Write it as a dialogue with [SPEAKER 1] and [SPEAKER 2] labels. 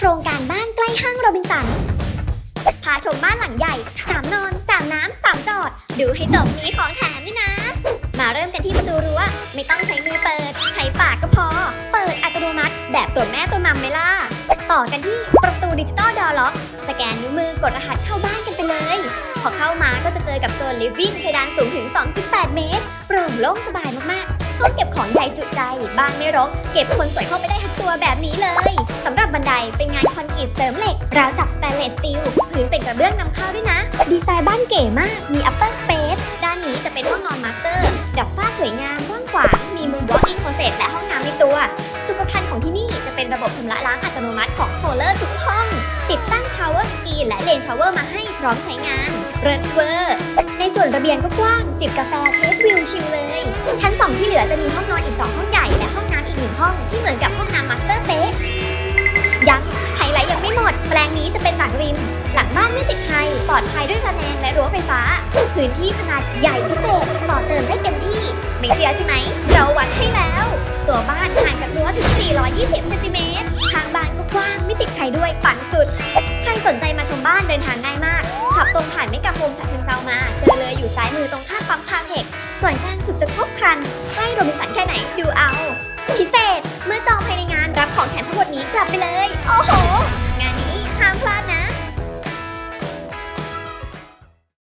[SPEAKER 1] โครงการบ้านใกล้ห้างโรบินสัน พาชมบ้านหลังใหญ่สามนอนสามน้ำสามจอด ดูให้จบมีของแถมด้วยนะ มาเริ่มกันที่ประตูรั้ว ไม่ต้องใช้มือเปิด ใช้ปากก็พอ เปิดอัตโนมัติ แบบตัวแม่ตัวมัมไหมล่ะ ต่อกันที่ประตูดิจิตอลดอล็อก สแกนนิ้วมือกดรหัสเข้าบ้านกันไปเลย พอเข้ามาก็จะเจอกับโซนลิฟวิ่งเพดานสูงถึง 2.8 เมตรโปร่งโล่งสบายมากๆห้องเก็บของใหญ่จุใจ บ้านไม่รก เก็บคนสวยเข้าไปได้ทั้งตัวแบบนี้เลย สำหรับบันไดเป็นงานคอนกรีตเสริมเหล็กราวจับสแตนเลสสตีลพื้นเป็นกระเบื้องนำเข้าด้วยนะ ดีไซน์บ้านเก๋มาก มี upper space ด้านนี้จะเป็นห้องนอนมาสเตอร์ ดับฝ้าสวยงามกว้างขวางมีมุม walk-in closet และห้องน้ำในตัว สุขภัณฑ์ของที่นี่จะเป็นระบบชำระล้างอัตโนมัติของโซเลอร์ทุกห้อง ติดตั้งชาวเวอร์สกีและเลนชาวเวอร์มาให้พร้อมใช้งานเริศเวอร์ในส่วนระเบียงก็กว้าง จิบกาแฟเทควิวชิลเลย ชั้น 2 ที่เหลือจะมีห้องนอนอีก 2 ห้องใหญ่และห้องน้ำอีกหนึ่งห้องที่เหมือนกับ งนี้จะเป็นหลังริม หลังบ้านไม่ติดไฮปลอดภัยด้วยระแนงและรั้วไฟฟ้า พื้นที่ขนาดใหญ่พิเศษต่อเติมได้เต็มที่ ไม่เชื่อใช่ไหม เราวัดให้แล้ว ตัวบ้านห่างจากรั้วถึง 420เซนติเมตรทางบ้านก็กว้างไม่ติดใครด้วยปังสุด ใครสนใจมาชมบ้านเดินทางง่ายมาก ขับตรงผ่านไม่กับโฮมฉะเชิงเซามา เจอเลยอยู่ซ้ายมือตรงข้ามปั๊มคาเทคส่วนกลางสุดจะครบครันใกล้โรบินสันแค่ไหนดูเอา พิเศษเมื่อจองภายในงานรับของแถมทั้งหมดนี้กลับไปเลย